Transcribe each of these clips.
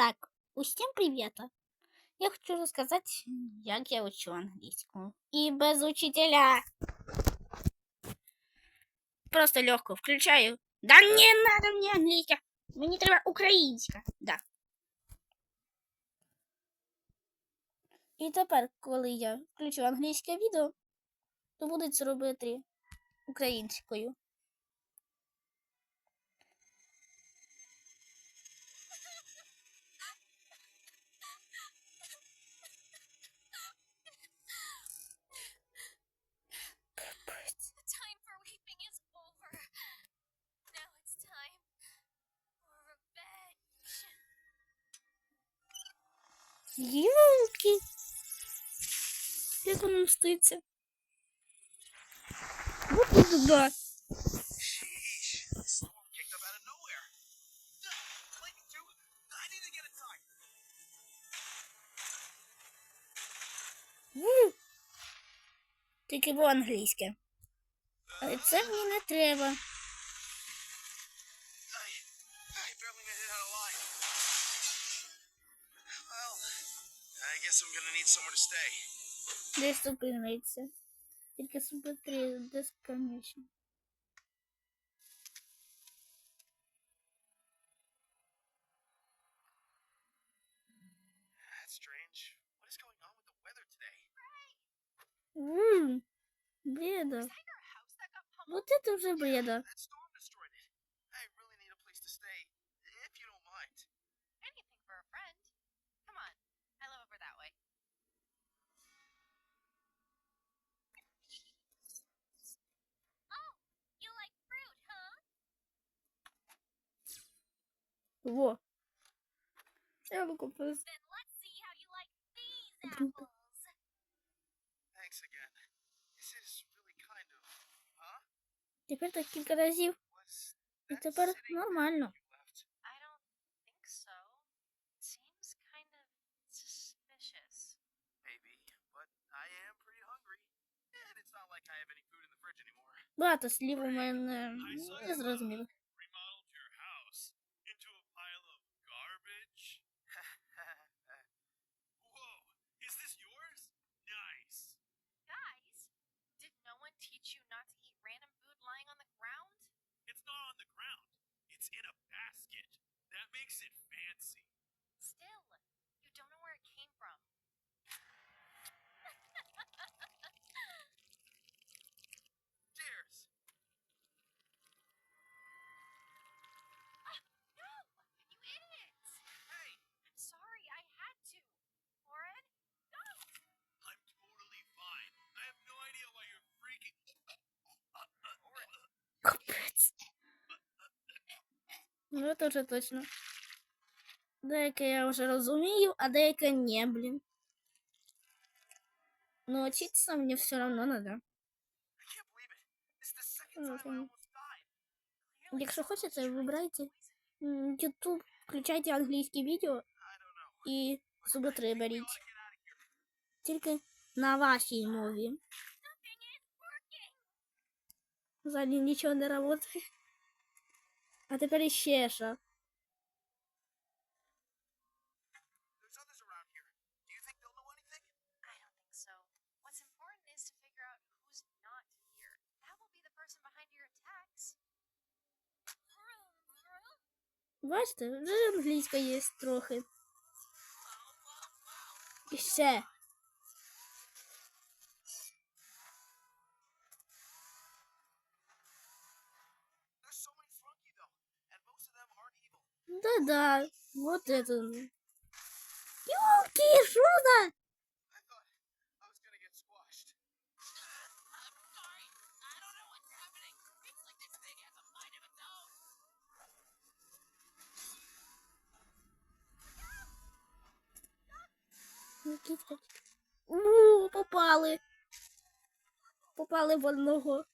Так, усім привіт. Я хочу розказати, як я учу англійську. І без учителя. Просто легко включаю. Да не надо мені англійська. Мені треба українська. Да. І тепер, коли я включу англійське відео, то буде це робити українською. Гілки. Як воно мститься? Ну, вот туда. Тільки було англійське. Але це мені не треба. guess I'm gonna need somewhere to stay. Десь зупиниться. Тільки смотри, безконечно. That's strange. What is going on with the weather today? Ву. Бреда. Is that your house that got pummeled? Вот это уже бреда. It's not like I have any food in the fridge anymore. Багато слів у мене не зрозуміло. Makes it fancy. Still, you don't know where it came from. Ну, це вже точно. Деяке я вже розумію, а деяке ні, блін. Ну, учиться мені все одно надо. I can't believe it. This is the second time I Okay. almost died. Якщо хочете, вибирайте м, YouTube, включайте англійські відео I don't know. і субтитри We беріть. gotta get out of here. Тільки на вашій мові. Nothing is working! Взагалі нічого не працює. А тепер іще що. There's others around here. Do you think has a mind of its own. У, попали. Попали в одного.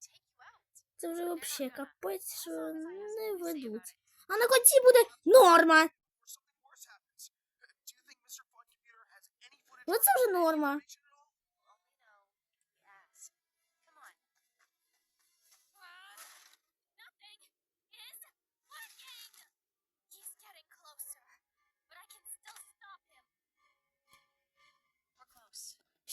take you out. Це вже взагалі капець, що не ведуть. А на кінці буде норма. Or something worse happens.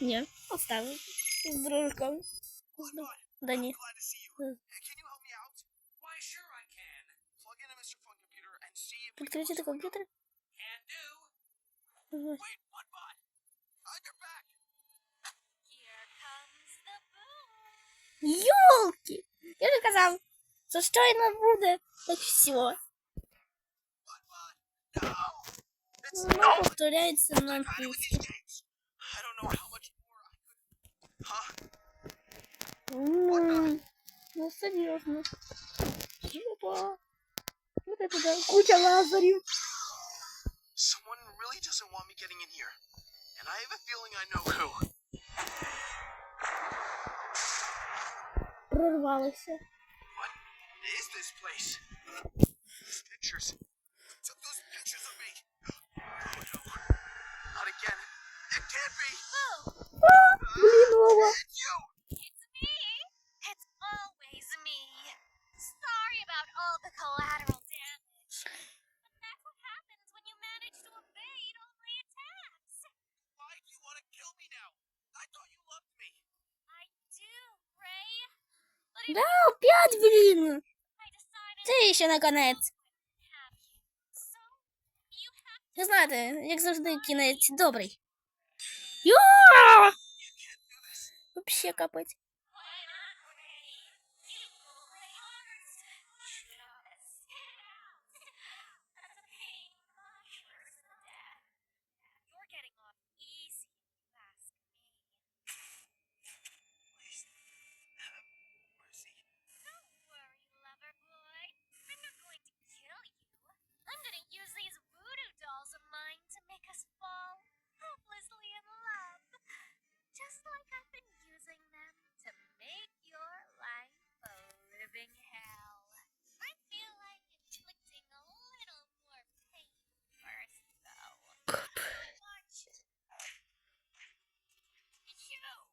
Ні, оставив. З дружком. What, bud? Да I'm ні. glad to see you. Uh. Uh, Can you help me out? Why, sure I can. Plug into Mr. Fun Computer and see if we can Підключити work something out. комп'ютер. Can do. Ага. Wait, what, bud? On your back. Here comes the boom. Йолки! Я ж казав, що щойно буде, так все. What, bud? No! It's Ну, no! повторяється на Got it with англійській. М, Ну, серйозно. Опа. Вот это да, куча лазерів. Someone really doesn't want me getting in here. And I have a feeling I know who. Прорвалися. What is this place? These pictures. Who took those pictures of me? Oh no. Not again. It can't be. Блінова. It's Да, опять, блін. I decided Це ще наконець. I wouldn't have you. So you have Ви знаєте, як завжди, кінець добрий. Йо! You can't do this. Вообще капець.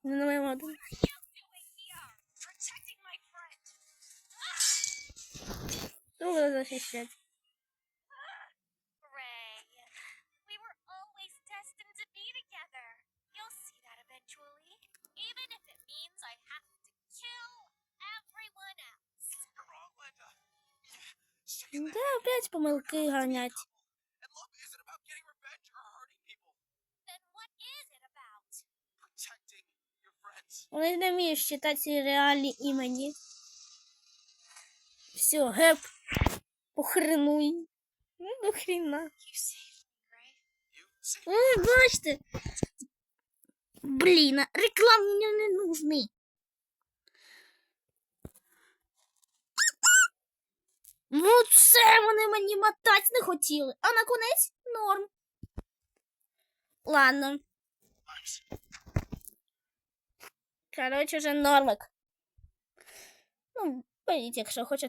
You're wrong, Linda. Shaking the Да, опять помилки ганять. Вони не вміють читати реальні імені. Все, геп. Похренуй. Ну, до хрена. О, бачите. Блін, реклам мені не нужны. Ну, це вони мені мотати не хотіли. А на конець норм. Ладно. Коротше, вже нормик. Ну, беріть, якщо хочете,